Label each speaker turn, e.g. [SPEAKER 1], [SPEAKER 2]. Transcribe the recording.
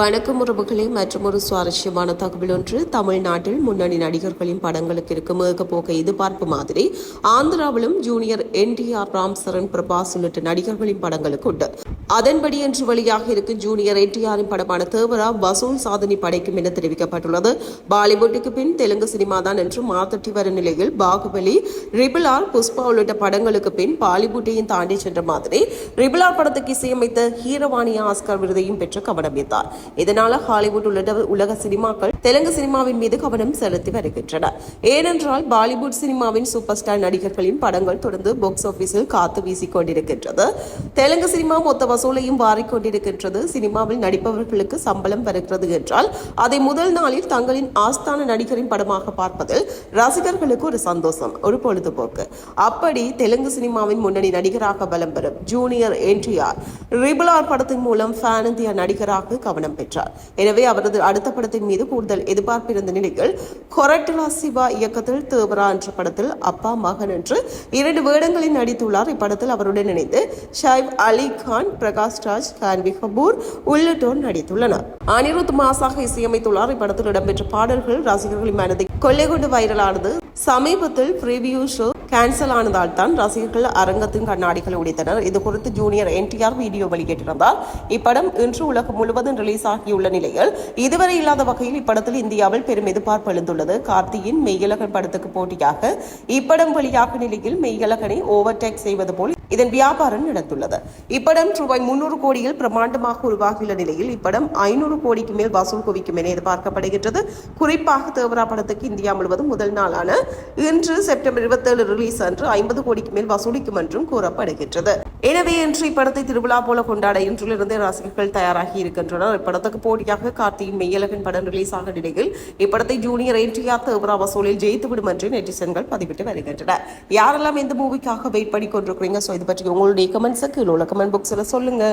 [SPEAKER 1] வணக்கம் உறவுகளே. மற்றும் ஒரு சுவாரஸ்யமான தகவல் ஒன்று. தமிழ்நாட்டில் முன்னணி நடிகர்களின் படங்களுக்கு இருக்கும் ஏகபோக எதிர்பார்ப்பு மாதிரி ஆந்திராவிலும் ஜூனியர் என்டிஆர் ராம் சரண் பிரபாஸ் உள்ளிட்ட நடிகர்களின் படங்களுக்கு உண்டு. அதன்படி இன்று வெளியாக இருக்கும் ஜூனியர் என்டிஆரின் படமான தேவரா வசூல் சாதனை படைக்கும் என தெரிவிக்கப்பட்டுள்ளது. பாலிவுட்டுக்கு பின் தெலுங்கு சினிமா தான் என்று மாத்தட்டி வரும் நிலையில் பாகுபலி ரிபிளார் புஷ்பா உள்ளிட்ட படங்களுக்கு பின் பாலிவுட்டையும் தாண்டி சென்ற மாதிரி ரிபிளார் படத்துக்கு இசையமைத்த ஹீரவாணி ஆஸ்கர் விருதையும் பெற்று கவனம் ஈர்த்தார் இதனால் ஹாலிவுட் உள்ளிட்ட உலக சினிமாக்கள் தெலுங்கு சினிமாவின் மீது கவனம் செலுத்தி வருகின்றன. ஏனென்றால் பாலிவுட் சினிமாவின் சூப்பர் ஸ்டார் நடிகர்களின் படங்கள் தொடர்ந்து பாக்ஸ் ஆபீஸில் காத்து வீசிக் கொண்டிருக்கின்றது. தெலுங்கு சினிமா மொத்த வசூலையும் வாரிக்கொண்டிருக்கின்றது சினிமாவில் நடிப்பவர்களுக்கு சம்பளம் வருகிறது என்றால் அதை முதல் நாளில் தங்களின் ஆஸ்தான நடிகரின் படமாக பார்ப்பதில் ரசிகர்களுக்கு ஒரு சந்தோஷம் ஒரு பொழுதுபோக்கு. அப்படி தெலுங்கு சினிமாவின் முன்னணி நடிகராக பலம் பெறும் ஜூனியர் என்டிஆர் ரிபுலார் படத்தின் மூலம் ஃபேன் இந்தியா நடிகராக கவனம் பெற்றார். எனவே அவரது அடுத்த படத்தின் மீது கூடுதல் எதிர்பார்ப்பு இருந்த நிலையில் கொரட்டிலா சிவா இயக்கத்தில் தேவரா என்ற படத்தில் அப்பா மகன் என்று இரண்டு வேடங்களில் நடித்துள்ளார். இப்படத்தில் அவருடன் இணைந்து ஷைப் அலி கான் பிரகாஷ் ராஜ் கான்வி கபூர் உள்ளிட்டோர் நடித்துள்ளனர். அனிருத் மாசாக இசையமைத்துள்ளார். இப்படத்தில் இடம்பெற்ற பாடல்கள் ரசிகர்களின் மனதை கொள்ளை கொண்டு வைரலானது. சமீபத்தில் ப்ரிவியூ ஷோ கேன்சல் ஆனதால் தான் ரசிகர்கள் அரங்கத்தின் கண்ணாடிகளை உடைத்தனர். இது குறித்து ஜூனியர் என்டிஆர் வீடியோ வெளியிட்டிருந்தார். இப்படம் இன்று உலகம் முழுவதும் ரிலீஸ் ஆகியுள்ள நிலையில் இதுவரை இல்லாத வகையில் இப்படத்தில் இந்தியாவில் பெரும் எதிர்பார்ப்பு எழுந்துள்ளது. கார்த்தியின் மெய்யழகன் படத்துக்கு போட்டியாக இப்படம் வெளியாக நிலையில் மெய்யழகனை ஓவர்டேக் செய்வது போல் இதன் வியாபாரம் நடந்துள்ளது. இப்படம் ரூபாய் முன்னூறு கோடியில் பிரம்மாண்டமாக உருவாகியுள்ள நிலையில் இப்படம் ஐநூறு கோடிக்கு மேல் வசூல் குவிக்கும் என எதிர்பார்க்கப்படுகின்றது. குறிப்பாக தேவரா படத்துக்கு இந்தியா முழுவதும் முதல் நாளான இன்று செப்டம்பர் இருபத்தேழு ரிலீஸ் அன்று ஐம்பது கோடிக்கு மேல் வசூலிக்கும் என்றும் கூறப்படுகின்றது. எனவே இன்று இப்படத்தை திருவிழா போல கொண்டாட இன்றிலிருந்தே ரசிகர்கள் தயாராகி இருக்கின்றனர். இப்படத்துக்கு போட்டியாக கார்த்தியின் மெய்யழகன் படம் ரிலீஸ் ஆக நிலையில் இப்படத்தை ஜூனியர் என்டிஆர் தேவரா வசூலில் ஜெயித்துவிடும் என்று நெட்டிசன்கள் பதிவிட்டு வருகின்றனர் யாரெல்லாம் இந்த மூவிக்காக வெயிட் பண்ணி கொண்டிருக்கிறீங்க ஸோ இது பற்றி உங்களுடைய கமெண்ட்ஸை கீழே உள்ள கமெண்ட் பாக்ஸில் சொல்லுங்க.